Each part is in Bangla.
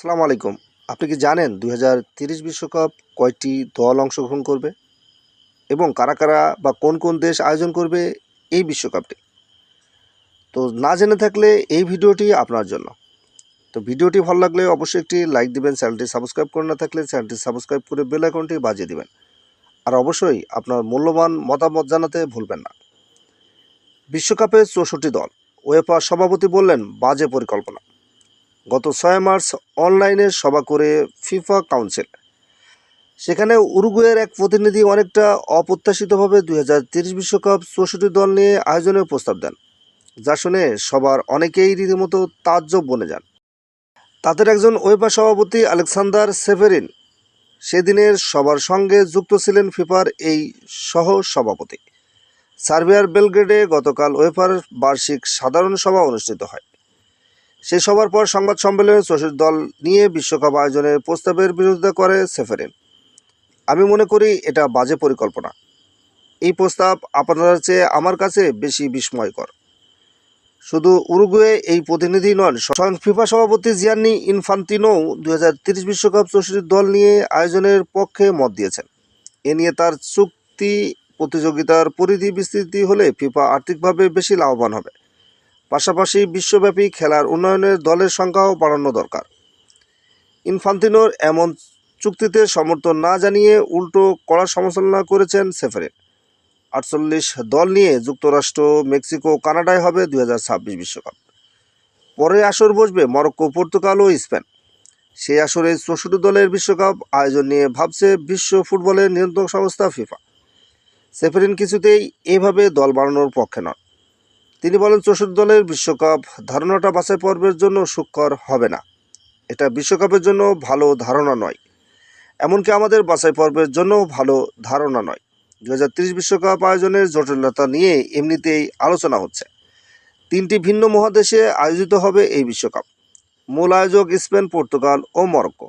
আসসালামু আলাইকুম। আপনি কি জানেন দুই বিশ্বকাপ কয়টি দল অংশগ্রহণ করবে? এবং কারা কারা বা কোন কোন দেশ আয়োজন করবে এই বিশ্বকাপটি? তো না জেনে থাকলে এই ভিডিওটি আপনার জন্য। তো ভিডিওটি ভালো লাগলে অবশ্যই একটি লাইক দিবেন, চ্যানেলটি সাবস্ক্রাইব করে না থাকলে চ্যানেলটি সাবস্ক্রাইব করে বেল আইকনটি বাজিয়ে দিবেন। আর অবশ্যই আপনার মূল্যবান মতামত জানাতে ভুলবেন না। বিশ্বকাপে চৌষট্টি দল ওয়েফা সভাপতি বললেন, বাজে পরিকল্পনা। গত ছয় মার্চ অনলাইনে সভা করে ফিফা কাউন্সিল। সেখানে উরুগুয়ের এক প্রতিনিধি অনেকটা অপ্রত্যাশিতভাবে দুই হাজার তিরিশ বিশ্বকাপ চৌষট্টি দল নিয়ে আয়োজনের প্রস্তাব দেন, যা শুনে সবার অনেকেই রীতিমতো তাজ্জব বনে যান। তাদের একজন ওয়েফা সভাপতি আলেকসান্দার সেভেরিন সেদিনের সবার সঙ্গে যুক্ত ছিলেন ফিফার এই সহ সভাপতি সার্বিয়ার বেলগ্রেডে গতকাল ওয়েফার বার্ষিক সাধারণ সভা অনুষ্ঠিত হয়। সেই সভার পর সংবাদ সম্মেলনে চষির দল নিয়ে বিশ্বকাপ আয়োজনের প্রস্তাবের বিরোধিতা করে সেফেরিন। আমি মনে করি এটা বাজে পরিকল্পনা। এই প্রস্তাব আপনার চেয়ে আমার কাছে বেশি বিস্ময়কর। শুধু উরুগুয়ে এই প্রতিনিধি নন, স্বয়ং ফিফা সভাপতি জিয়ান্নি ইনফান্তিনো দু বিশ্বকাপ চষির দল নিয়ে আয়োজনের পক্ষে মত দিয়েছেন। এ নিয়ে তার চুক্তি, প্রতিযোগিতার পরিধি বিস্তৃতি হলে ফিফা আর্থিকভাবে বেশি লাভবান হবে। পাশাপাশি বিশ্বব্যাপী খেলার উন্নয়নের দলের সংখ্যাও বাড়ানো দরকার। ইনফান্তিনোর এমন চুক্তিতে সমর্থন না জানিয়ে উল্টো কড়া সমালোচনা করেছেন সেফারিন আটচল্লিশ দল নিয়ে যুক্তরাষ্ট্র, মেক্সিকো, কানাডায় হবে দুই বিশ্বকাপ। পরে আসর বসবে মরক্কো, পর্তুগাল ও স্পেন। সেই আসরে চৌষট্টি দলের বিশ্বকাপ আয়োজন নিয়ে ভাবছে বিশ্ব ফুটবলের নিয়ন্ত্রক সংস্থা ফিফা। সেফারিন কিছুতেই এভাবে দল বাড়ানোর পক্ষে নন। তিনি বলেন, চৌষট্টি দলের বিশ্বকাপ ধারণাটা বাছাই পর্বের জন্য সুখকর হবে না। এটা বিশ্বকাপের জন্য ভালো ধারণা নয়। এমনকি আমাদের বাছাই পর্বের জন্য ভালো ধারণা নয়। দু বিশ্বকাপ আয়োজনের জটিলতা নিয়ে এমনিতেই আলোচনা হচ্ছে। তিনটি ভিন্ন মহাদেশে আয়োজিত হবে এই বিশ্বকাপ। মূল আয়োজক স্পেন, পর্তুগাল ও মরক্কো।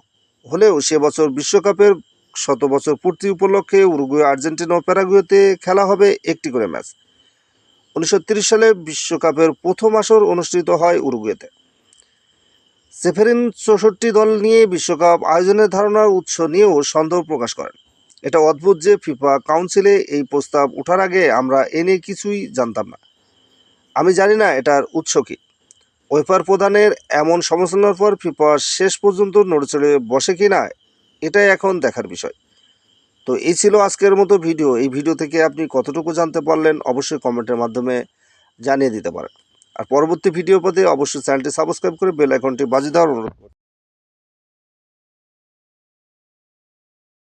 হলেও সে বছর বিশ্বকাপের শত বছর পূর্তি উপলক্ষে উরুগুয়ে, আর্জেন্টিনা ও প্যারাগুয়েতে খেলা হবে একটি করে ম্যাচ। উনিশশো সালে বিশ্বকাপের প্রথম আসর অনুষ্ঠিত হয় উরুগুয়েতে। সেফেরিন চৌষট্টি দল নিয়ে বিশ্বকাপ আয়োজনের ধারণার উৎস নিয়েও সন্দেহ প্রকাশ করেন। এটা অদ্ভুত যে ফিফা কাউন্সিলে এই প্রস্তাব ওঠার আগে আমরা এ নিয়ে কিছুই জানতাম না। আমি জানি না এটার উৎস কী। ওয়েফার প্রধানের এমন সমালোচনার পর ফিফা শেষ পর্যন্ত নড়েচড়ে বসে কি না এটাই এখন দেখার বিষয়। তো এই ছিল আজকের মতো ভিডিও এই ভিডিও থেকে আপনি কতটুকু জানতে পারলেন অবশ্যই কমেন্টের মাধ্যমে জানিয়ে দিতে পারেন আর পরবর্তী ভিডিও পেতে অবশ্যই চ্যানেলটি সাবস্ক্রাইব করে বেল আইকনটি বাজিয়ে দেওয়ার অনুরোধ।